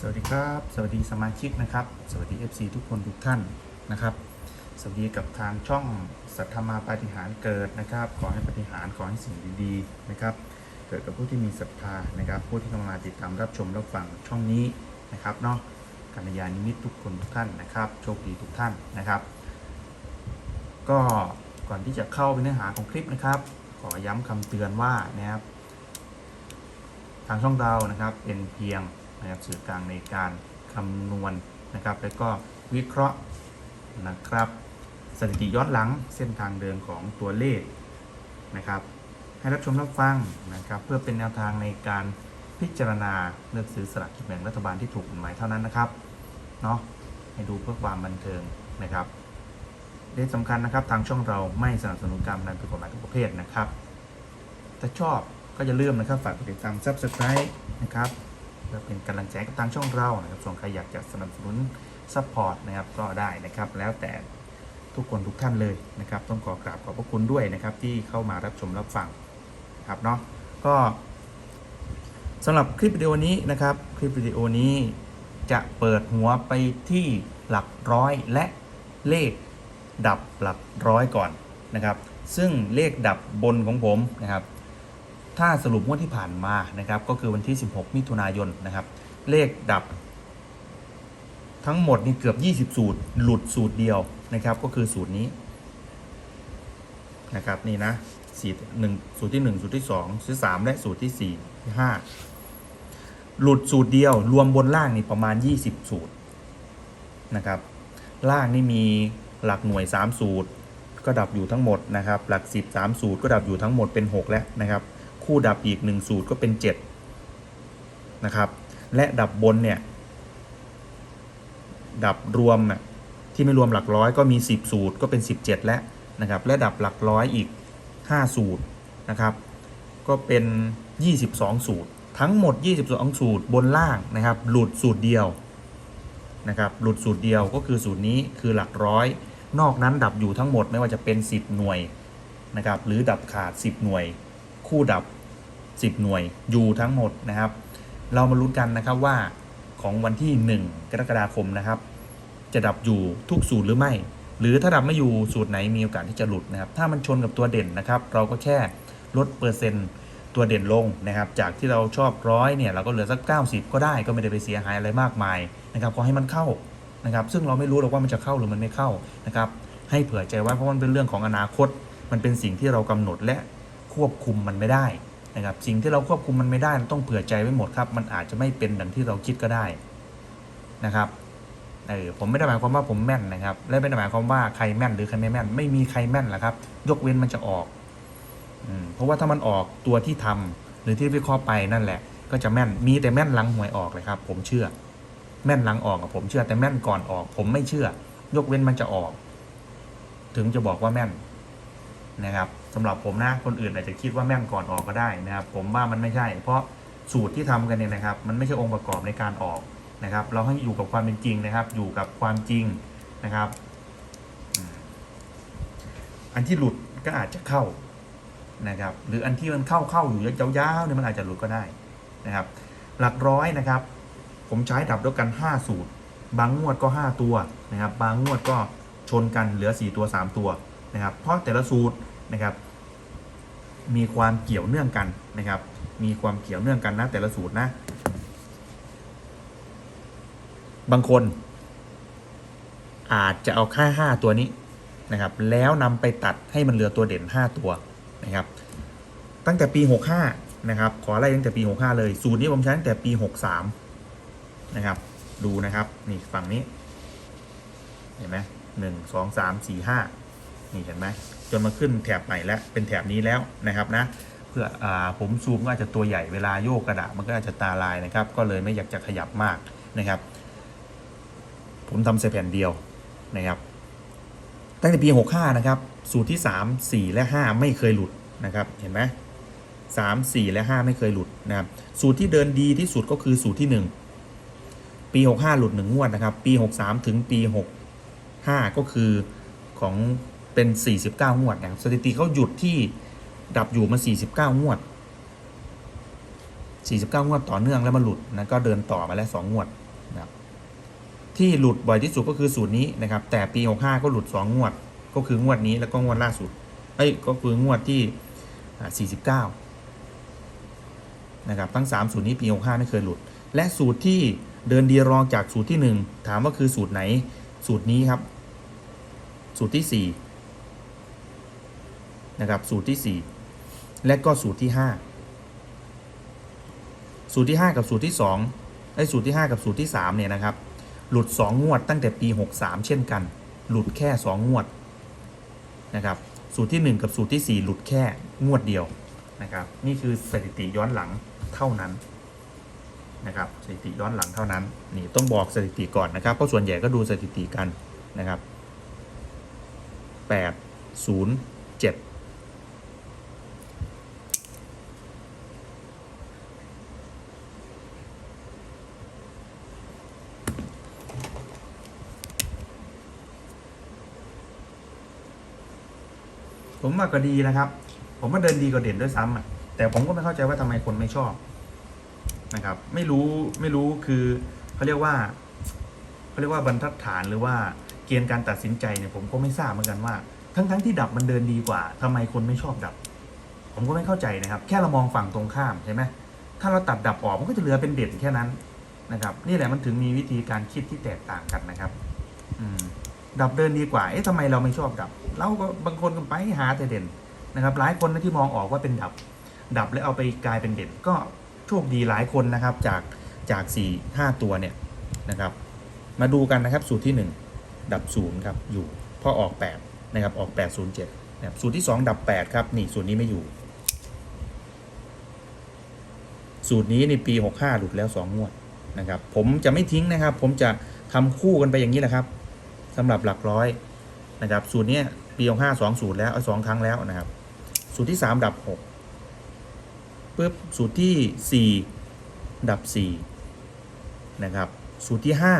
สวัสดีครับ สวัสดีสมาชิกนะครับ สวัสดี FC ทุกคนทุกท่านนะครับ สวัสดีกับทางช่องสัทธมาปาฏิหารเกิดนะครับ ขอให้ปาฏิหารขอให้สิ่งดีๆนะครับ เกิดกับผู้ที่มีศรัทธานะครับ ผู้ที่เข้ามาติดตามรับชมรับฟังช่องนี้นะครับเนาะกัลยาณมิตทุกคนทุกท่านนะครับโชคดีทุกท่านนะครับ ก็ก่อนที่จะเข้าไปเนื้อหาของคลิปนะครับ ขอย้ำคำเตือนว่านะครับ ทางช่องเรานะครับเป็นเพียง นะครับสื่อกลางในการคำนวณนะครับ แล้วก็วิเคราะห์นะครับ สถิติย้อนหลังเส้นทางเดินของตัวเลขนะครับ ให้รับชมรับฟังนะครับ เพื่อเป็นแนวทางในการพิจารณาเลือกซื้อสลากกินแบ่งรัฐบาลที่ถูกกฎหมายเท่านั้นนะครับเนาะให้ดูเพื่อความบันเทิงนะครับที่สำคัญนะครับทางช่องเราไม่สนับสนุนการพนันผิดกฎหมายทุกประเภทนะครับถ้าชอบก็อย่าลืมนะครับฝากกดติดตาม subscribe นะครับ เพื่อเป็นกำลังใจกับทางช่องเรานะครับส่วนใครอยากจะสนับสนุน support นะครับก็ได้นะครับแล้วแต่ทุกคนทุกท่านเลยนะครับ ต้องขอกราบขอบพระคุณด้วยนะครับ ที่เข้ามารับชมรับฟังครับเนาะก็สำหรับคลิปวิดีโอนี้นะครับ คลิปวิดีโอนี้จะเปิดหัวไปที่หลักร้อยและเลขดับหลักร้อยก่อนนะครับ ซึ่งเลขดับบนของผมนะครับ ถ้าสรุปงวดที่ผ่านมานะครับก็คือวันที่ 16 มิถุนายนนะครับ เลขดับ ทั้งหมดนี่เกือบ 20 สูตร หลุดสูตรเดียวนะครับ ก็คือสูตรนี้นะครับนี่นะสูตรหนึ่งสูตรที่ 1 สูตรที่2สูตรที่3และสูตรที่ 4 ที่ 5 หลุดสูตรเดียว รวมบนล่างนี่ประมาณ 20 สูตรนะครับล่างนี่มีหลักหน่วย 3 สูตร ก็ดับอยู่ทั้งหมดนะครับ หลัก 10 3 สูตรก็ดับอยู่ทั้งหมดเป็น 6 แล้วนะครับ คู่ดับอีก 1 สูตรก็เป็น 7 นะครับ และดับบนเนี่ย ดับรวมน่ะที่ไม่รวมหลักร้อยก็มี 10 สูตรก็เป็น 17 แล้วนะครับ และดับหลักร้อยอีก 5 สูตรนะครับ ก็เป็น 22 สูตร ทั้งหมด 22 สูตรบนล่างนะครับ หลุดสูตรเดียวนะครับ หลุดสูตรเดียวก็คือสูตรนี้คือหลักร้อย นอกนั้นดับอยู่ทั้งหมดไม่ว่าจะเป็น 10 หน่วยนะครับ หรือดับขาด 10 หน่วย คู่ดับ 10 หน่วยอยู่ทั้งหมดนะครับ เรามาลุ้นกันนะครับว่าของวันที่ 1 กรกฎาคมนะครับ จะดับอยู่ทุกสูตรหรือไม่ หรือถ้าดับไม่อยู่สูตรไหนมีโอกาสที่จะหลุดนะครับ ถ้ามันชนกับตัวเด่นนะครับ เราก็แค่ลดเปอร์เซ็นต์ตัวเด่นลงนะครับ จากที่เราชอบร้อยเนี่ยเราก็เหลือสัก 90 ก็ได้ก็ไม่ได้ไปเสียหายอะไรมากมายนะครับขอให้มันเข้านะครับ ซึ่งเราไม่รู้หรอกว่ามันจะเข้าหรือมันไม่เข้านะครับให้เผื่อใจไว้เพราะมันเป็นเรื่องของอนาคต มันเป็นสิ่งที่เรากำหนดและควบคุมมันไม่ได้ นะครับสิ่งที่เราควบคุมมันไม่ได้ต้องเผื่อใจไว้หมดครับ มันอาจจะไม่เป็นดังที่เราคิดก็ได้นะครับเออผมไม่ได้หมายความว่าผมแม่นนะครับ และไม่ได้หมายความว่าใครแม่นหรือใครไม่แม่น ไม่มีใครแม่นหรอกครับ ยกเว้นมันจะออกอเพราะว่าถ้ามันออกตัวที่ทำหรือที่วิเคราะห์ไปนั่นแหละ ก็จะแม่นมีแต่แม่นหลังหวยออกเลยครับ ผมเชื่อ แม่นหลังออกผมเชื่อแต่แม่นก่อนออก ผมไม่เชื่อ ยกเว้นมันจะออก ถึงจะบอกว่าแม่น นะครับสำหรับผมนะคนอื่นอาจจะคิดว่าแม่นก่อนออกก็ได้นะครับ ผมว่ามันไม่ใช่ เพราะสูตรที่ทำกันเนี่ยนะครับ มันไม่ใช่องค์ประกอบในการออกนะครับ เราให้อยู่กับความเป็นจริงนะครับ อยู่กับความจริงนะครับ อันที่หลุดก็อาจจะเข้านะครับ หรืออันที่มันเข้าเข้าอยู่ยาวๆเนี่ยมันอาจจะหลุดก็ได้นะครับ หลักร้อยนะครับ ผมใช้ดับด้วยกัน 5 สูตร บางงวดก็ 5 ตัวนะครับ บางงวดก็ชนกันเหลือ 4 ตัว 3 ตัวนะครับ เพราะแต่ละสูตร นะครับ มีความเกี่ยวเนื่องกันนะครับ มีความเกี่ยวเนื่องกันนะแต่ละสูตรนะ บางคน อาจจะเอาค่า 5 ตัวนี้นะครับ แล้วนำไปตัดให้มันเหลือตัวเด่น 5 ตัวนะครับ ตั้งแต่ปี 65 นะครับ ขอไล่ตั้งแต่ปี 65 เลย สูตรนี้ผมใช้ตั้งแต่ปี 63 นะครับ ดูนะครับ นี่ฝั่งนี้ เห็นไหมหนึ่งสองสามสี่ห้านี่เห็นไหม จนมาขึ้นแถบใหม่แล้วเป็นแถบนี้แล้วนะครับนะเพื่ออผมซูมก็อาจจะตัวใหญ่เวลาโยกกระดาษมันก็อาจจะตาลายนะครับ ก็เลยไม่อยากจะขยับมากนะครับ ผมทำใส่แผ่นเดียวนะครับ ตั้งแต่ปี 65 นะครับ สูตรที่ 3 4 และ 5 ไม่เคยหลุดนะครับ เห็นไหมสามสี่และ 5 ไม่เคยหลุดนะครับ สูตรที่เดินดีที่สุดก็คือสูตรที่ 1 ปี 65 หลุด 1 งวดนะครับ ปี 63 ถึงปี 65 ก็คือของ เป็น 49งวดนะครับสถิติเขาหยุดที่ดับอยู่มา 49งวด 49งวดต่อเนื่องแล้วมาหลุดนะก็เดินต่อมาแล้ว2งวดนะที่หลุดบ่อยที่สุดก็คือสูตรนี้นะครับ แต่ปี 65 ก็หลุด 2 งวด ก็คืองวดนี้แล้วก็งวดล่าสุดเอ้ยก็คืองวดที่อ่า49 นะครับ ทั้ง 3 สูตรนี้ปี 65 ไม่เคยหลุด และสูตรที่เดินดีรองจากสูตรที่ 1 ถามว่าคือสูตรไหน สูตรนี้ครับ สูตรที่ 4 นะครับสูตรที่ 4 และก็สูตรที่ 5 สูตรที่ 5 กับสูตรที่2ไอ้สูตรที่ 5 กับสูตรที่3เนี่ยนะครับหลุด 2 งวดตั้งแต่ปี 63 เช่นกัน หลุดแค่ 2 งวดนะครับสูตรที่ 1 กับสูตรที่ 4 หลุดแค่งวดเดียวนะครับนี่คือสถิติย้อนหลังเท่านั้นนะครับสถิติย้อนหลังเท่านั้นนี่ต้องบอกสถิติก่อนนะครับเพราะส่วนใหญ่ก็ดูสถิติกันนะครับ8 0 7 ผมว่าก็ดีนะครับ ผมว่าเดินดีกว่าเด่นด้วยซ้ำอะแต่ผมก็ไม่เข้าใจว่าทำไมคนไม่ชอบนะครับ ไม่รู้ไม่รู้คือเขาเรียกว่าเขาเรียกว่าบรรทัดฐานหรือว่าเกณฑ์การตัดสินใจเนี่ยผมก็ไม่ทราบเหมือนกันว่า ทั้งทั้งที่ดับมันเดินดีกว่าทำไมคนไม่ชอบดับ ผมก็ไม่เข้าใจนะครับ แค่เรามองฝั่งตรงข้ามใช่ไหมถ้าเราตัดดับออกมันก็จะเหลือเป็นเด่นแค่นั้นนะครับ นี่แหละมันถึงมีวิธีการคิดที่แตกต่างกันนะครับ อืม ดับเดินดีกว่า เอ๊ะทำไมเราไม่ชอบดับ เราก็บางคนก็ไปหาแต่เด่นนะครับ หลายคนนะที่มองออกว่าเป็นดับ ดับแล้วเอาไปกลายเป็นเด่น ก็โชคดีหลายคนนะครับ จากจากสี่ห้าตัวเนี่ยนะครับ มาดูกันนะครับ สูตรที่หนึ่งดับศูนย์ครับ อยู่เพราะออกแปดนะครับ ออกแปดศูนย์เจ็ดนะครับ สูตรที่สองดับแปดครับ นี่ สูตรนี้ไม่อยู่ สูตรนี้ในปีหกห้าหลุดแล้วสองงวดนะครับ ผมจะไม่ทิ้งนะครับ ผมจะทำคู่กันไปอย่างนี้แหละครับ สำหรับหลักร้อยนะครับสูตรนี้ปีของห้าสองสูตรแล้วเอาสองครั้งแล้วนะครับ สูตรที่สามดับหกปุ๊บสูตรที่สี่ดับสี่นะครับสูตรที่ห้า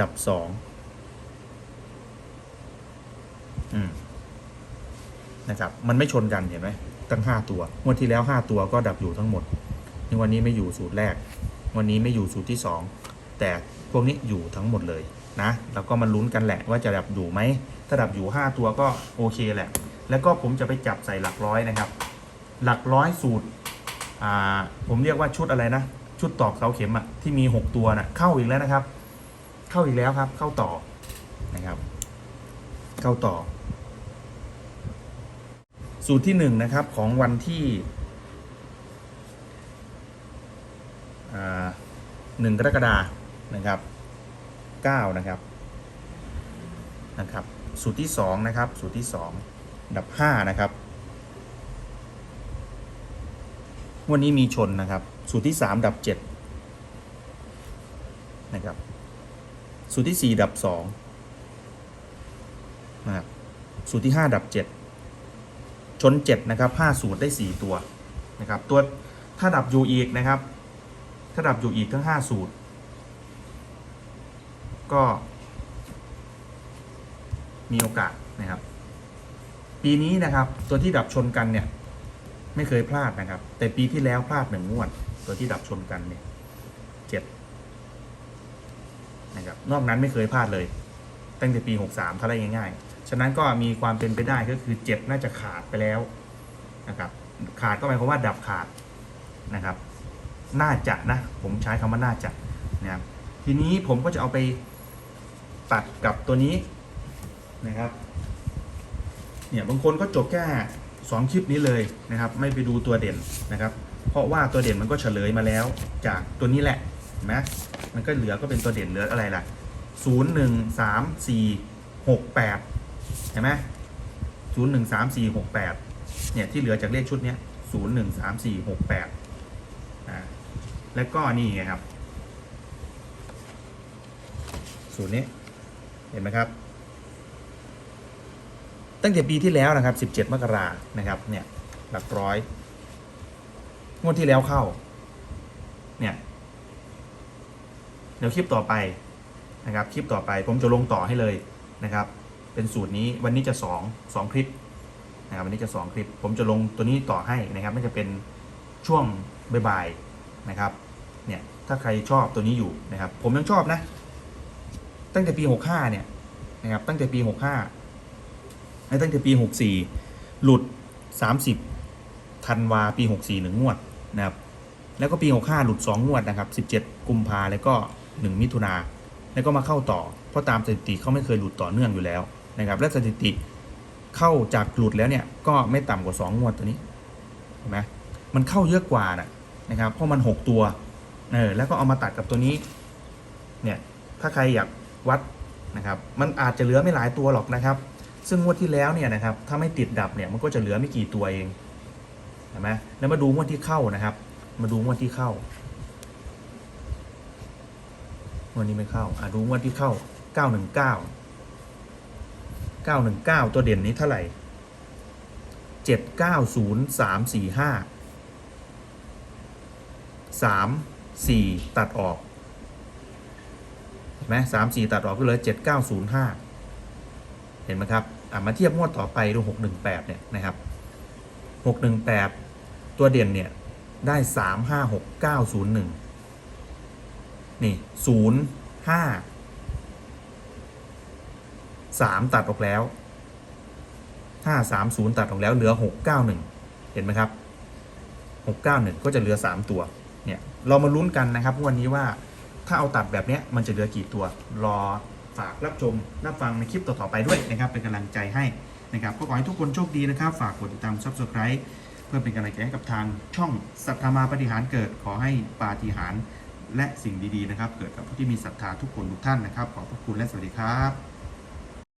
ดับสองอืมนะครับมันไม่ชนกันเห็นไหมตั้งห้าตัวงวดที่แล้วห้าตัวก็ดับอยู่ทั้งหมดวันนี้ไม่อยู่สูตรแรก วันนี้ไม่อยู่สูตรที่สองแต่พวกนี้อยู่ทั้งหมดเลย นะแล้วก็มาลุ้นกันแหละว่าจะดับอยู่ไหมถ้าดับอยู่ 5 ตัวก็โอเคแหละ แล้วก็ผมจะไปจับใส่หลักร้อยนะครับ หลักร้อยสูตรอ่าผมเรียกว่าชุดอะไรนะ ชุดตอกเสาเข็มอะที่มี 6 ตัวนะเข้าอีกแล้วนะครับ เข้าอีกแล้วครับ เข้าต่อนะครับ เข้าต่อ สูตรที่1นะครับของวันที่หนึ่งกรกฎานะครับ 9 นะครับนะครับ สูตรที่ 2 นะครับ สูตรที่ 2 ดับ 5 นะครับวันนี้มีชนนะครับ สูตรที่ 3 ดับ7นะครับ สูตรที่ 4 ดับ2นะครับ สูตรที่ 5 ดับ 7 ชน 7 นะครับ 5 สูตรได้ 4 ตัวนะครับ ตัวถ้าดับอยู่อีกนะครับ ถ้าดับอยู่อีกทั้ง 5 สูตร ก็ มีโอกาสนะครับ ปีนี้นะครับ ตัวที่ดับชนกันเนี่ย ไม่เคยพลาดนะครับ แต่ปีที่แล้วพลาดหนึ่งงวด ตัวที่ดับชนกันเนี่ยเจ็ดนะครับนอกนั้นไม่เคยพลาดเลย ตั้งแต่ปีหกสามถ้าได้ง่ายๆ ฉะนั้นก็มีความเป็นไปได้ก็คือเจ็ดน่าจะขาดไปแล้วนะครับขาดก็หมายความว่าดับขาดนะครับ น่าจะนะ ผมใช้คำว่าน่าจะนะครับทีนี้ผมก็จะเอาไป ตัดกับตัวนี้นะครับ เนี่ยบางคนก็จบแค่สองคลิปนี้เลยนะครับ ไม่ไปดูตัวเด่นนะครับ เพราะว่าตัวเด่นมันก็เฉลยมาแล้วจากตัวนี้แหละเห็นไหมมันก็เหลือก็เป็นตัวเด่นเหลืออะไรล่ะศูนย์หนึ่งสามสี่หกแปดเห็นไหมศูนย์หนึ่งสามสี่หกแปดเนี่ยที่เหลือจากเลขชุดเนี้ยศูนย์หนึ่งสามสี่หกแปดอ่าแล้วก็นี่ไงครับ สูตรนี้ เห็นไหมครับ ตั้งแต่ปีที่แล้วนะครับ 17 มกรานะครับ เนี่ย หลักร้อย งวดที่แล้วเข้า เนี่ย เดี๋ยวคลิปต่อไปนะครับ คลิปต่อไปผมจะลงต่อให้เลยนะครับ เป็นสูตรนี้วันนี้จะ 2 2 คลิปนะครับวันนี้จะ 2 คลิป ผมจะลงตัวนี้ต่อให้นะครับไม่จะเป็นช่วงบ่ายๆนะครับ เนี่ย ถ้าใครชอบตัวนี้อยู่นะครับ ผมยังชอบนะ ตั้งแต่ปี 65 เนี่ยนะครับตั้งแต่ปี 65และตั้งแต่ปี 64 หลุด 30ธันวาปี 64หนึ่งงวดนะครับแล้วก็ปี 65 หลุด 2 งวดนะครับ 17 กุมภาแล้วก็ 1 มิถุนาแล้วก็มาเข้าต่อ เพราะตามสถิติเขาไม่เคยหลุดต่อเนื่องอยู่แล้วนะครับและสถิติเข้าจากหลุดแล้วเนี่ยก็ไม่ต่ำกว่า 2 งวดตัวนี้เห็นไหมมันเข้าเยอะกว่านะนะครับเพราะมัน 6 ตัวเออแล้วก็เอามาตัดกับตัวนี้เนี่ยถ้าใครอยาก วัดนะครับมันอาจจะเหลือไม่หลายตัวหรอกนะครับ ซึ่งงวดที่แล้วเนี่ยนะครับถ้าไม่ติดดับเนี่ยมันก็จะเหลือไม่กี่ตัวเองเห็นไหมแล้วมาดูงวดที่เข้านะครับ มาดูงวดที่เข้าวันนี้ไม่เข้าอะดูงวดที่เข้า919 919ตัวเด่นนี้เท่าไหร่790345 3 4ตัดออก เห็นไหม3 4ตัดออกก็เหลย7905เห็นไหมครับอะมาเทียบงวดต่อไปดู618เนี่ยนะครับ618ตัวเด่นเนี่ยได้356901นี่ศูนย์ห้าสามตัดออกแล้วห้าสามศูนย์ตัดออกแล้วเหลือหกเก้าหนึ่งเห็นไหมครับหกเก้าหนึ่งก็จะเหลือสามตัว เนี่ย เรามาลุ้นกันนะครับวันนี้ว่า ถ้าเอาตัดแบบนี้มันจะเหลือกี่ตัว รอฝากรับชมรับฟังในคลิปต่อๆไปด้วยนะครับ เป็นกำลังใจให้นะครับก็ขอให้ทุกคนโชคดีนะครับ ฝากกดติดตาม s u b สไครต์เพื่อเป็นกำลังใจให้กับทางช่องสัทธามาปฏิหารเกิดขอให้ปาฏิหารและสิ่งดีๆนะครับ เกิดกับผู้ที่มีศรัทธาทุกคนทุกท่านนะครับ ขอบพระคุณและสวัสดีครับ